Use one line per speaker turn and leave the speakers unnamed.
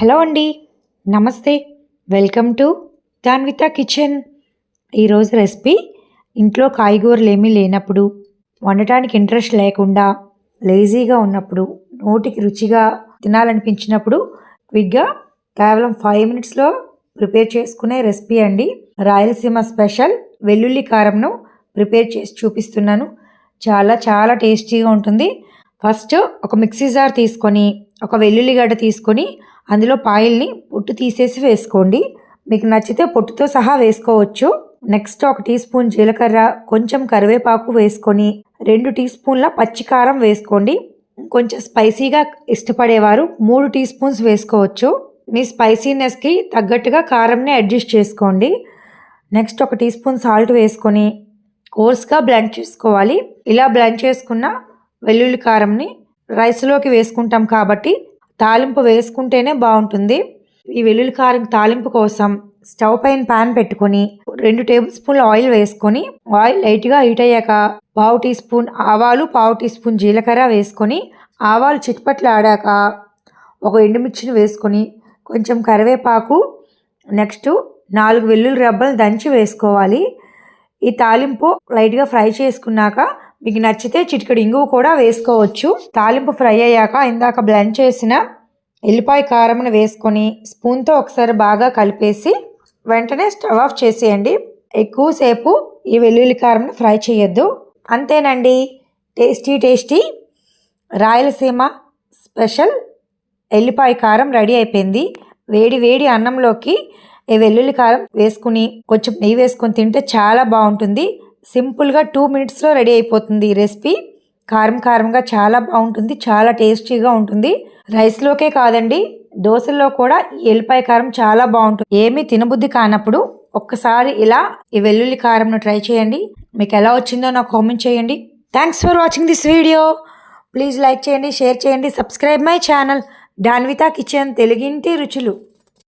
Hello అండి. నమస్తే. Welcome to Danvitha kitchen. ఈరోజు రెసిపీ ఇంట్లో కాయగూరలు ఏమీ లేనప్పుడు వండటానికి ఇంట్రెస్ట్ లేకుండా లేజీగా ఉన్నప్పుడు నోటికి రుచిగా తినాలనిపించినప్పుడు క్విక్గా కేవలం ఫైవ్ మినిట్స్లో ప్రిపేర్ చేసుకునే రెసిపీ అండి. రాయలసీమ స్పెషల్ వెల్లుల్లి కారంను ప్రిపేర్ చేసి చూపిస్తున్నాను. చాలా చాలా టేస్టీగా ఉంటుంది. ఫస్ట్ ఒక మిక్సీ జార్ తీసుకొని ఒక వెల్లుల్లిగడ్డ తీసుకొని అందులో పాయల్ని పొట్టు తీసేసి వేసుకోండి. మీకు నచ్చితే పొట్టుతో సహా వేసుకోవచ్చు. నెక్స్ట్ ఒక టీ స్పూన్ జీలకర్ర కొంచెం కరివేపాకు వేసుకొని రెండు టీ స్పూన్ల పచ్చికారం వేసుకోండి. కొంచెం స్పైసీగా ఇష్టపడేవారు మూడు టీ స్పూన్స్ వేసుకోవచ్చు. మీ స్పైసీనెస్కి తగ్గట్టుగా కారంని అడ్జస్ట్ చేసుకోండి. నెక్స్ట్ ఒక టీ స్పూన్ సాల్ట్ వేసుకొని కోర్స్గా బ్లెండ్ చేసుకోవాలి. ఇలా బ్లెండ్ చేసుకున్న వెల్లుల్లి కారంని రైస్లోకి వేసుకుంటాం కాబట్టి తాలింపు వేసుకుంటేనే బాగుంటుంది. ఈ వెల్లుల్లి కారం తాలింపు కోసం స్టవ్ పైన పాన్ పెట్టుకొని రెండు టేబుల్ స్పూన్ల ఆయిల్ వేసుకొని ఆయిల్ లైట్గా హీట్ అయ్యాక పావు టీ స్పూన్ ఆవాలు పావు టీ స్పూన్ జీలకర్ర వేసుకొని ఆవాలు చిట్పట్లు ఆడాక ఒక ఎండుమిర్చిని వేసుకొని కొంచెం కరివేపాకు నెక్స్ట్ నాలుగు వెల్లుల్లి రబ్బలు దంచి వేసుకోవాలి. ఈ తాలింపు లైట్గా ఫ్రై చేసుకున్నాక మీకు నచ్చితే చిటికెడు ఇంగువ కూడా వేసుకోవచ్చు. తాలింపు ఫ్రై అయ్యాక ఇందాక బ్లెండ్ చేసిన ఎల్లిపాయ కారంను వేసుకొని స్పూన్తో ఒకసారి బాగా కలిపేసి వెంటనే స్టవ్ ఆఫ్ చేసేయండి. ఎక్కువసేపు ఈ వెల్లుల్లి కారంను ఫ్రై చేయొద్దు. అంతేనండి. టేస్టీ టేస్టీ రాయలసీమ స్పెషల్ ఎల్లిపాయ కారం రెడీ అయిపోయింది. వేడి వేడి అన్నంలోకి ఈ వెల్లుల్లి కారం వేసుకుని కొంచెం నెయ్యి వేసుకొని తింటే చాలా బాగుంటుంది. సింపుల్గా టూ మినిట్స్లో రెడీ అయిపోతుంది ఈ రెసిపీ. కారం కారంగా చాలా బాగుంటుంది చాలా టేస్టీగా ఉంటుంది. రైస్లోకే కాదండి దోశల్లో కూడా ఈ ఎల్లిపాయ కారం చాలా బాగుంటుంది. ఏమీ తినబుద్ధి కానప్పుడు ఒక్కసారి ఇలా ఈ వెల్లుల్లి కారంను ట్రై చేయండి. మీకు ఎలా వచ్చిందో నాకు కామెంట్ చేయండి. Thanks for watching this video. Please like చేయండి షేర్ చేయండి subscribe my channel. Danvitha kitchen తెలుగింటి రుచులు.